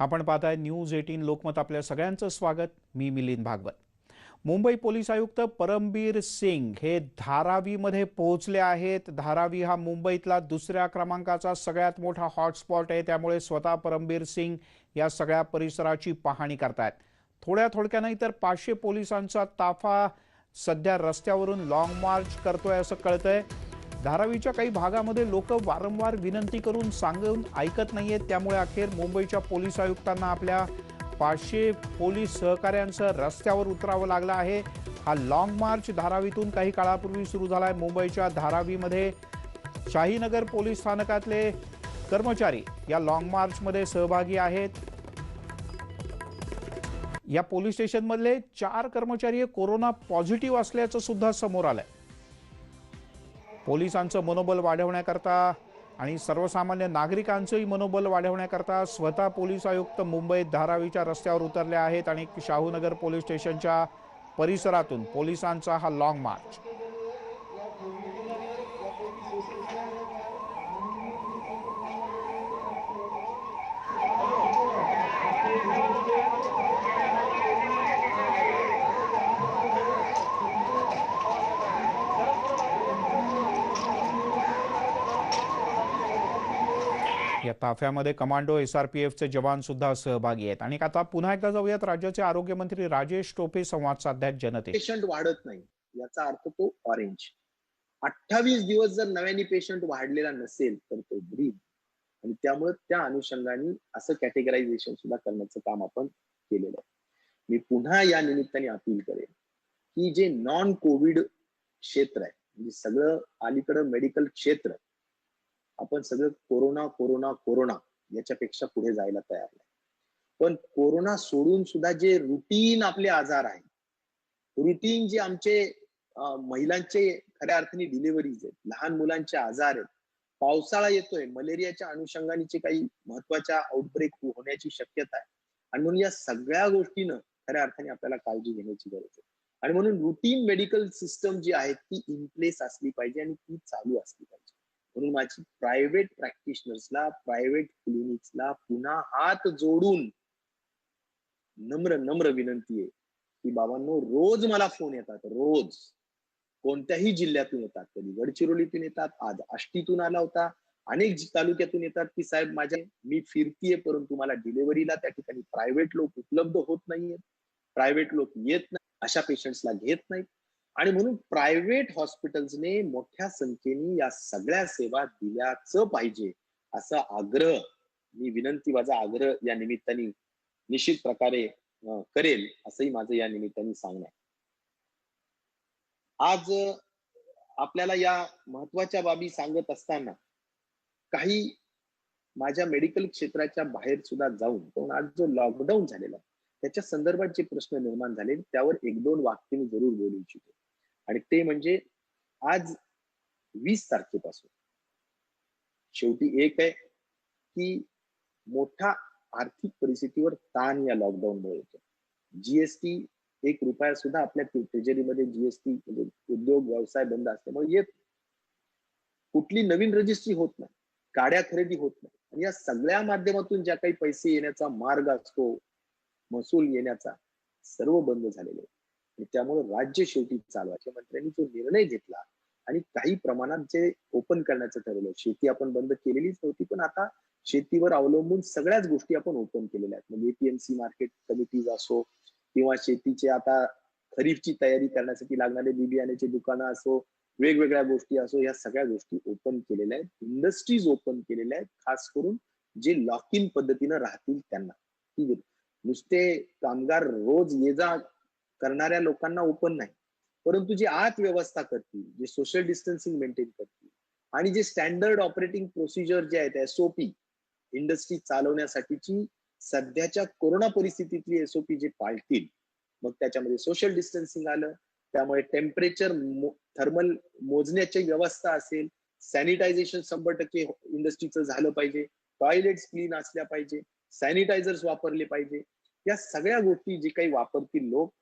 आपण पाहताय news eighteen Lokmat आपल्या सगळ्यांचं स्वागत. मी मिलिंद भागवत. मुंबई पोलीस आयुक्त परमबीर सिंग हे धारावीमध्ये पोहोचले आहेत. धारावी हा मुंबईतला दुसऱ्या क्रमांकाचा सगळ्यात मोठा हॉटस्पॉट आहे. त्यामुळे स्वतः परमबीर सिंग या सगळ्या परिसराची पाहणी करतायत. थोड्या थोडक्या नाही तर पाचशे पोलिसांचा ताफा सध्या रस्त्यावरून लाँग मार्च करतोय असं कळतंय. धारावीच्या काही भागामध्ये लोक वारंवार विनंती करून सांगून ऐकत नाहीयेत. त्यामुळे अखेर मुंबईच्या पोलीस आयुक्तांना आपल्या पाचशे पोलीस सहकाऱ्यांसह रस्त्यावर उतरावं लागलं आहे. हा लाँग मार्च धारावीतून काही काळापूर्वी सुरू झाला आहे मुंबईच्या धारावीमध्ये शाहीनगर पोलीस स्थानकातले कर्मचारी या लाँग मार्चमध्ये सहभागी आहेत. या पोलीस स्टेशनमधले चार कर्मचारी कोरोना पॉझिटिव्ह असल्याचं सुद्धा समोर आलंय. पोलिसांचं मनोबल वाढवण्याकरता आणि सर्वसामान्य नागरिकांचंही मनोबल वाढवण्याकरता स्वतः पोलीस आयुक्त मुंबईत धारावीच्या रस्त्यावर उतरले आहेत आणि शाहूनगर पोलीस स्टेशनच्या परिसरातून पोलिसांचा हा लाँग मार्च या ताफ्यामध्ये कमांडो एसआरपीएफचे जवान सुद्धा सहभागी आहेत. आणि आता पुन्हा एकदा जाऊयात राज्याचे आरोग्यमंत्री राजेश टोपे संवाद साधल्यात जनते पेशंट वाढत नाही. याचा अर्थ तो ऑरेंज अठ्ठावीस दिवस जर नव्याने पेशंट वाढलेला नसेल तर तो ग्रीन आणि त्यामुळे त्या अनुषंगाने असं कॅटेगरायझेशन सुद्धा करण्याचं काम आपण केलेलं आहे. मी पुन्हा या निमित्ताने अपील करेन की जे नॉन कोविड क्षेत्र आहे म्हणजे सगळं अलीकडं मेडिकल क्षेत्र आपण सगळं कोरोना कोरोना कोरोना याच्यापेक्षा पुढे जायला तयार नाही. पण कोरोना सोडून सुद्धा जे रुटीन आपले आजार आहेत रुटीन जे आमचे महिलांचे खऱ्या अर्थाने डिलिव्हरीज आहेत लहान मुलांचे आजार आहेत पावसाळा येतोय मलेरियाच्या अनुषंगाने काही महत्त्वाच्या आउटब्रेक होण्याची शक्यता आहे. आणि म्हणून या सगळ्या गोष्टीनं खऱ्या अर्थाने आपल्याला काळजी घेण्याची गरज आहे. आणि म्हणून रुटीन मेडिकल सिस्टम जी आहे ती इन प्लेस असली पाहिजे आणि ती चालू असली पाहिजे. म्हणून माझी प्रायव्हेट प्रॅक्टिशनर्सला प्रायव्हेट क्लिनिक्सला पुन्हा हात जोडून नम्र नम्र विनंती आहे की बाबांनो रोज मला फोन येतात रोज. कोणत्याही जिल्ह्यातून येतात. कधी गडचिरोलीतून येतात आज आष्टीतून आला होता. अनेक तालुक्यातून येतात की साहेब माझ्या मी फिरतीये परंतु मला डिलिव्हरीला त्या ठिकाणी प्रायव्हेट लोक उपलब्ध होत नाहीयेत. प्रायव्हेट लोक येत नाही अशा पेशंट्सला घेत नाहीत. आणि म्हणून प्रायव्हेट हॉस्पिटल्सने मोठ्या संख्येने या सगळ्या सेवा दिल्याच पाहिजे असा आग्रह मी विनंती माझा आग्रह या निमित्ताने निश्चित प्रकारे करेल असंही माझं या निमित्ताने सांगणं आज आपल्याला या महत्त्वाच्या बाबी सांगत असताना काही माझ्या मेडिकल क्षेत्राच्या बाहेर सुद्धा जाऊन पण आज जो लॉकडाऊन झालेला त्याच्या संदर्भात जे प्रश्न निर्माण झाले त्यावर एक दोन वाक्य मी जरूर बोलू इच्छितो. आणि ते म्हणजे आज वीस तारखेपासून. शेवटी एक आहे की मोठा आर्थिक परिस्थितीवर ताण या लॉकडाऊनमुळे येतो. जीएसटी एक रुपया सुद्धा आपल्या ट्रेजरीमध्ये जीएसटी म्हणजे उद्योग व्यवसाय बंद असल्यामुळे येत कुठली नवीन रजिस्ट्री होत नाही. गाड्या खरेदी होत नाही. आणि या सगळ्या माध्यमातून ज्या काही पैसे येण्याचा मार्ग असतो महसूल येण्याचा सर्व बंद झालेले आहे त्यामुळे राज्य शेवटी चालवायचे मंत्र्यांनी जो निर्णय घेतला आणि काही प्रमाणात जे ओपन करण्याचं ठरवलं शेती आपण बंद केलेलीच नव्हती पण आता शेतीवर अवलंबून सगळ्याच गोष्टी आपण ओपन केलेल्या आहेत. म्हणजे एपीएमसी मार्केट कमिटीज असो किंवा शेतीचे आता खरीपची तयारी करण्यासाठी लागणारे बी बियाण्याची दुकानं असो वेगवेगळ्या गोष्टी असो या सगळ्या गोष्टी ओपन केलेल्या आहेत. इंडस्ट्रीज ओपन केलेल्या आहेत खास करून जे लॉक इन पद्धतीनं राहतील त्यांना. ठीक आहे. नुसते कामगार रोज ये जा करणाऱ्या लोकांना ओपन नाही. परंतु जे आत व्यवस्था करतील जे सोशल डिस्टन्सिंग मेंटेन करतील आणि जे स्टँडर्ड ऑपरेटिंग प्रोसिजर जे आहेत एसओपी इंडस्ट्री चालवण्यासाठीची सध्याच्या कोरोना परिस्थितीतली एसओपी जे पाळतील मग त्याच्यामध्ये सोशल डिस्टन्सिंग आलं. त्यामुळे टेम्परेचर थर्मल मोजण्याची व्यवस्था असेल. सॅनिटायझेशन शंभर टक्के इंडस्ट्रीचं झालं पाहिजे. टॉयलेट्स क्लीन असल्या पाहिजे. सॅनिटायझर्स वापरले पाहिजे. या सगळ्या गोष्टी जे काही वापरतील लोक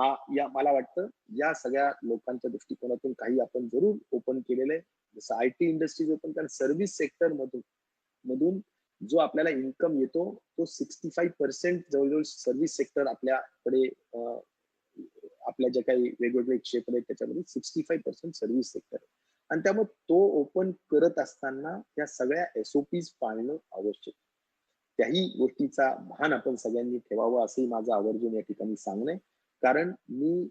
हा या मला वाटतं या सगळ्या लोकांच्या दृष्टिकोनातून काही आपण जरूर ओपन केलेलं आहे. जसं आय टी इंडस्ट्रीज ओपन कारण सर्व्हिस सेक्टर मधून मधून जो आपल्याला इन्कम येतो तो सिक्स्टी फाईव्ह पर्सेंट जवळजवळ सर्व्हिस सेक्टर आपल्याकडे आपल्या ज्या काही वेगवेगळे क्षेत्र आहेत त्याच्यामध्ये sixty five percent service sector आहे. आणि त्यामुळे तो ओपन करत असताना त्या सगळ्या एसओपीज पाळणं आवश्यक आहे. त्याही गोष्टीचा भान आपण सगळ्यांनी ठेवावं असंही माझं आवर्जून या ठिकाणी सांगणं आहे. कारण मी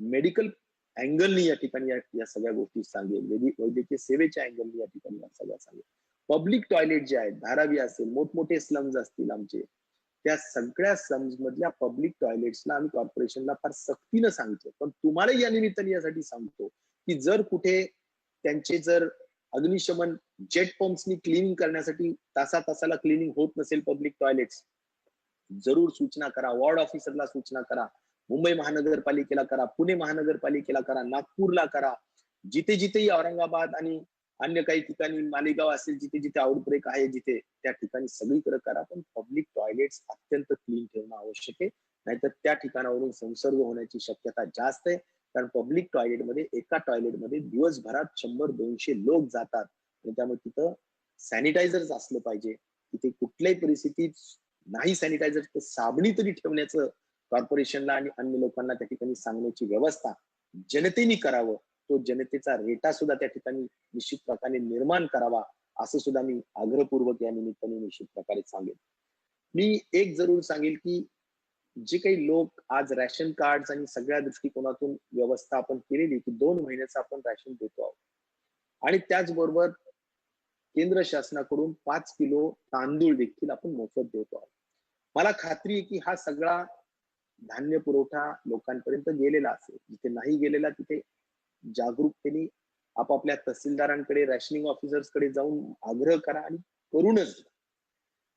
मेडिकल अँगलनी या ठिकाणी या सगळ्या गोष्टी सांगेल वैद्यकीय सेवेच्या अँगलनी या ठिकाणी या सगळ्या सांगेल पब्लिक टॉयलेट जे आहेत धारावी असेल मोठमोठे स्लम्स असतील आमचे त्या सगळ्या स्लम्स मधल्या पब्लिक टॉयलेट्सला आम्ही कॉर्पोरेशनला फार सक्तीनं सांगतो. पण तुम्हाला या निमित्ताने यासाठी सांगतो की जर कुठे त्यांचे जर अग्निशमन जेट पंप्सनी क्लिनिंग करण्यासाठी तासा तासाला क्लिनिंग होत नसेल पब्लिक टॉयलेट्स जरूर सूचना करा. वॉर्ड ऑफिसरला सूचना करा. मुंबई महानगरपालिकेला करा पुणे महानगरपालिकेला करा नागपूरला करा. जिथे जिथेही औरंगाबाद आणि अन्य काही ठिकाणी मालेगाव असेल जिथे जिथे आउटब्रेक आहे जिथे त्या ठिकाणी सगळीकडे करा. पण पब्लिक टॉयलेट्स अत्यंत क्लीन ठेवणं आवश्यक आहे. नाहीतर त्या ठिकाणावरून संसर्ग होण्याची शक्यता जास्त आहे. कारण पब्लिक टॉयलेटमध्ये एका टॉयलेटमध्ये दिवसभरात शंभर दोनशे लोक जातात. आणि त्यामुळे तिथं सॅनिटायझर असलं पाहिजे. तिथे कुठल्याही परिस्थितीत नाही सॅनिटायझर तर साबणी तरी ठेवण्याचं कॉर्पोरेशनला आणि अन्य लोकांना त्या ठिकाणी सांगण्याची व्यवस्था जनतेने करावं तो जनतेचा रेटा सुद्धा त्या ठिकाणी निश्चित प्रकारे निर्माण करावा असं सुद्धा मी आग्रहपूर्वक या निमित्ताने निश्चित प्रकारे सांगेन. मी एक जरूर सांगेल की जे काही लोक आज रॅशन कार्ड आणि सगळ्या दृष्टिकोनातून व्यवस्था आपण केलेली की दोन महिन्याचं आपण रॅशन देतो आहोत. आणि त्याचबरोबर केंद्र शासनाकडून पाच किलो तांदूळ देखील आपण मोफत देतो आहोत. मला खात्री आहे की हा सगळा धान्य पुरवठा लोकांपर्यंत गेलेला असेल जिथे नाही गेलेला तिथे जागरूकतेने आपापल्या तहसीलदारांकडे रॅशनिंग ऑफिसर्सकडे जाऊन आग्रह करा आणि करूनच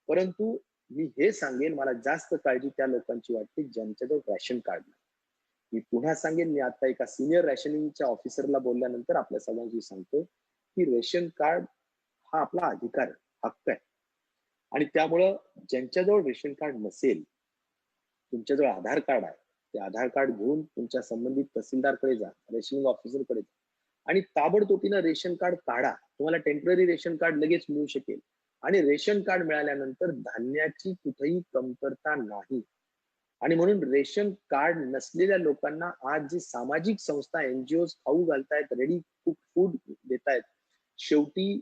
परंतु मी हे सांगेन मला जास्त काळजी त्या लोकांची वाटते ज्यांच्याजवळ रॅशन कार्ड नाही. मी पुन्हा सांगेन मी आता एका सिनियर रॅशनिंगच्या ऑफिसरला बोलल्यानंतर आपल्या सगळ्यांशी सांगतो की रेशन कार्ड हा आपला अधिकार हक्क आहे. आणि त्यामुळं ज्यांच्याजवळ रेशन कार्ड नसेल तुमच्याजवळ आधार कार्ड आहे ते आधार कार्ड घेऊन तुमच्या संबंधित तहसीलदारकडे जा रेशनिंग ऑफिसरकडे जा. आणि ताबडतोबीनं रेशन कार्ड काढा. तुम्हाला टेंपररी रेशन कार्ड लगेच मिळू शकेल. आणि रेशन कार्ड मिळाल्यानंतर धान्याची कुठेही कमतरता नाही. आणि म्हणून रेशन कार्ड नसलेल्या लोकांना आज जी सामाजिक संस्था एनजीओ खाऊ घालतायत रेडी कुक फूड देतायत शेवटी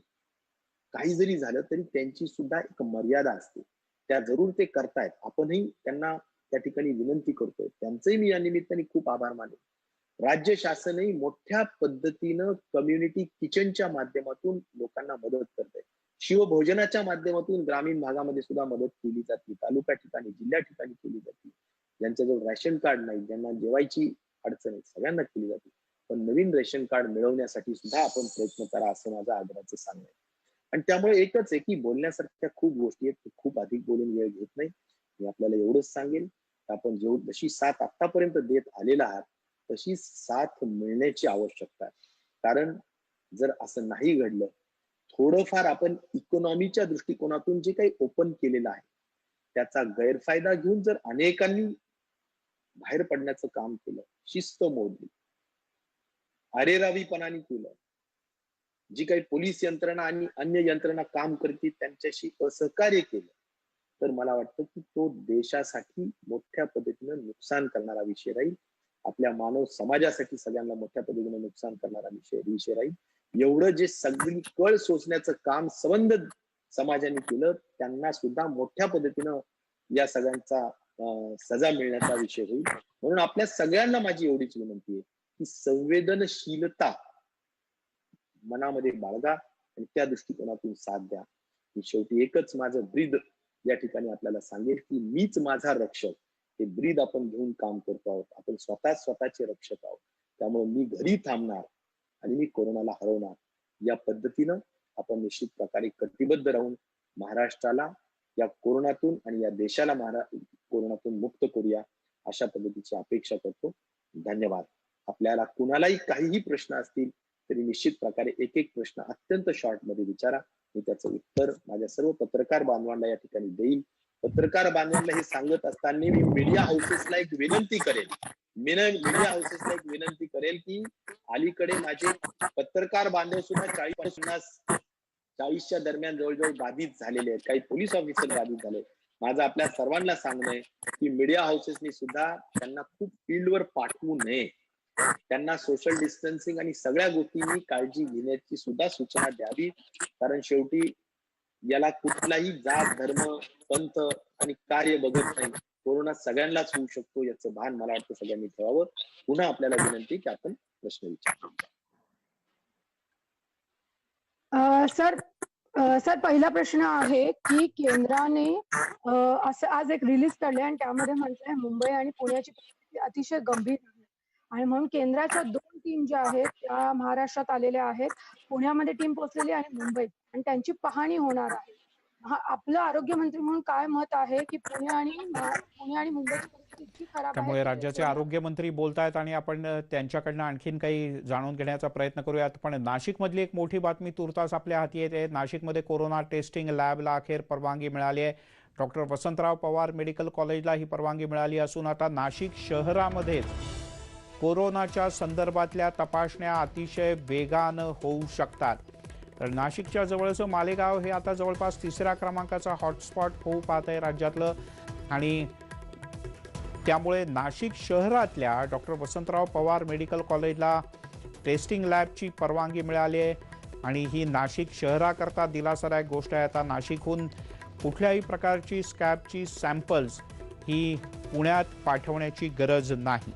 काही जरी झालं तरी त्यांची सुद्धा एक मर्यादा असते. त्या जरूर ते करतायत. आपणही त्यांना त्या ठिकाणी विनंती करतोय. त्यांचंही मी या निमित्ताने खूप आभार मानेन. राज्य शासनही मोठ्या पद्धतीनं कम्युनिटी किचनच्या माध्यमातून लोकांना मदत करत आहे शिवभोजनाच्या माध्यमातून ग्रामीण भागामध्ये सुद्धा मदत केली जाते. तालुका ठिकाणी जिल्हा ठिकाणी केली जाते. ज्यांच्याजवळ रॅशन कार्ड नाही ज्यांना जेवायची अडचण आहे सगळ्यांना केली जाते. पण नवीन रेशन कार्ड मिळवण्यासाठी सुद्धा आपण प्रयत्न करा असं माझा आग्रहाचं सांगणं आहे. आणि त्यामुळे एकच आहे की बोलण्यासारख्या खूप गोष्टी आहेत खूप अधिक बोलून वेळ घेत नाही. मी आपल्याला एवढंच सांगेल आपण जेव जशी साथ आतापर्यंत देत आलेला आहात तशी साथ मिळण्याची आवश्यकता आहे. कारण जर असं नाही घडलं थोडंफार आपण इकॉनॉमीच्या दृष्टिकोनातून जे काही ओपन केलेलं आहे त्याचा गैरफायदा घेऊन जर अनेकांनी बाहेर पडण्याचं काम केलं शिस्त मोडली अरेरावीपणाने केलं जी काही पोलीस यंत्रणा आणि अन्य यंत्रणा काम करतील त्यांच्याशी असहकार्य केलं तर मला वाटतं की तो देशासाठी मोठ्या पद्धतीनं नुकसान करणारा विषय राहील. आपल्या मानव समाजासाठी सगळ्यांना मोठ्या पद्धतीने नुकसान करणारा विषय विषय राहील. एवढं जे सगळी कळ सोसण्याचं काम संबंध समाजाने केलं त्यांना सुद्धा मोठ्या पद्धतीनं या सगळ्यांचा अं, सजा मिळण्याचा विषय होईल. म्हणून आपल्या सगळ्यांना माझी एवढीच विनंती आहे की संवेदनशीलता मनामध्ये बाळगा आणि त्या दृष्टिकोनातून साथ द्या. शेवटी एकच माझं ब्रीद या ठिकाणी आपल्याला सांगेल की मीच माझा रक्षक. हे ब्रीद आपण घेऊन काम करतो आहोत. आपण स्वतः स्वतःचे रक्षक आहोत. त्यामुळे मी घरी थांबणार आणि मी कोरोनाला हरवणार. या पद्धतीनं आपण निश्चित प्रकारे कटिबद्ध राहून महाराष्ट्राला या कोरोनातून आणि या देशाला महारा कोरोनातून मुक्त करूया अशा पद्धतीची अपेक्षा करतो. धन्यवाद. आपल्याला कुणालाही काहीही प्रश्न असतील तरी निश्चित प्रकारे एक एक प्रश्न अत्यंत शॉर्टमध्ये विचारा. मी त्याचं उत्तर माझ्या सर्व पत्रकार बांधवांना या ठिकाणी देईल पत्रकार बांधवांना हे सांगत असताना मी मीडिया हाऊसेसला एक विनंती करेल. मीडिया हाऊसेसला एक विनंती करेल की अलीकडे माझे पत्रकार बांधव सुद्धा चाळीस पन्नास चाळीसच्या दरम्यान जवळजवळ बाधित झालेले आहेत. काही पोलीस ऑफिसर बाधित झाले माझं आपल्या सर्वांना सांगणं आहे की मीडिया हाऊसेसनी सुद्धा त्यांना खूप फील्डवर पाठवू नये. त्यांना सोशल डिस्टन्सिंग आणि सगळ्या गोष्टींनी काळजी घेण्याची सुद्धा सूचना द्यावी. कारण शेवटी याला कुठलाही जात धर्म पंथ आणि कार्य बघत नाही. कोरोना सगळ्यांनाच होऊ शकतो याचं भान मला वाटतं सगळ्यांनी ठेवावं. पुन्हा आपल्याला विनंती की आपण प्रश्न विचारू. सर सर पहिला प्रश्न आहे की केंद्राने असं आज एक रिलीज काढले आणि त्यामध्ये म्हटलंय मुंबई आणि पुण्याची परिस्थिती अतिशय गंभीर. आहे आणि म्हणून केंद्राच्या दोन टीम ज्या आहेत त्या महाराष्ट्रात आलेल्या आहेत. पुण्यामध्ये टीम पोहोचलेली आहे आणि मुंबईत. आणि त्यांची पाहणी होणार आहे. हा आपलं आरोग्यमंत्री म्हणून काय मत आहे की पुणे आणि पुणे आणि मुंबईची परिस्थिती खराब त्यामुळे राज्याचे आरोग्यमंत्री बोलतायत आणि आपण त्यांच्याकडनं आणखीन काही जाणून घेण्याचा प्रयत्न करूयात. पण नाशिक मधली एक मोठी बातमी तुर्तास आपल्या हाती येते. नाशिकमध्ये कोरोना टेस्टिंग लॅबला अखेर परवानगी मिळाली आहे. डॉक्टर वसंतराव पवार मेडिकल कॉलेजला ही परवानगी मिळाली असून आता नाशिक शहरामध्येच कोरोनाच्या संदर्भातल्या तपासण्या अतिशय वेगानं होऊ शकतात. तर नाशिकच्या जवळचं मालेगाव हे आता जवळपास तिसऱ्या क्रमांकाचा हॉटस्पॉट होऊ पाहत आहे राज्यातलं. आणि त्यामुळे नाशिक शहरातल्या डॉक्टर वसंतराव पवार मेडिकल कॉलेजला टेस्टिंग लॅबची परवानगी मिळाली आहे. आणि ही नाशिक शहराकरता दिलासादायक गोष्ट आहे. आता नाशिकहून कुठल्याही प्रकारची स्कॅबची सॅम्पल्स ही पुण्यात पाठवण्याची गरज नाही.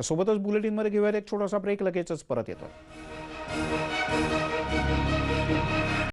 यासोबतच बुलेटिनमध्ये घेऊयात एक छोटासा ब्रेक लगेचच परत येतो.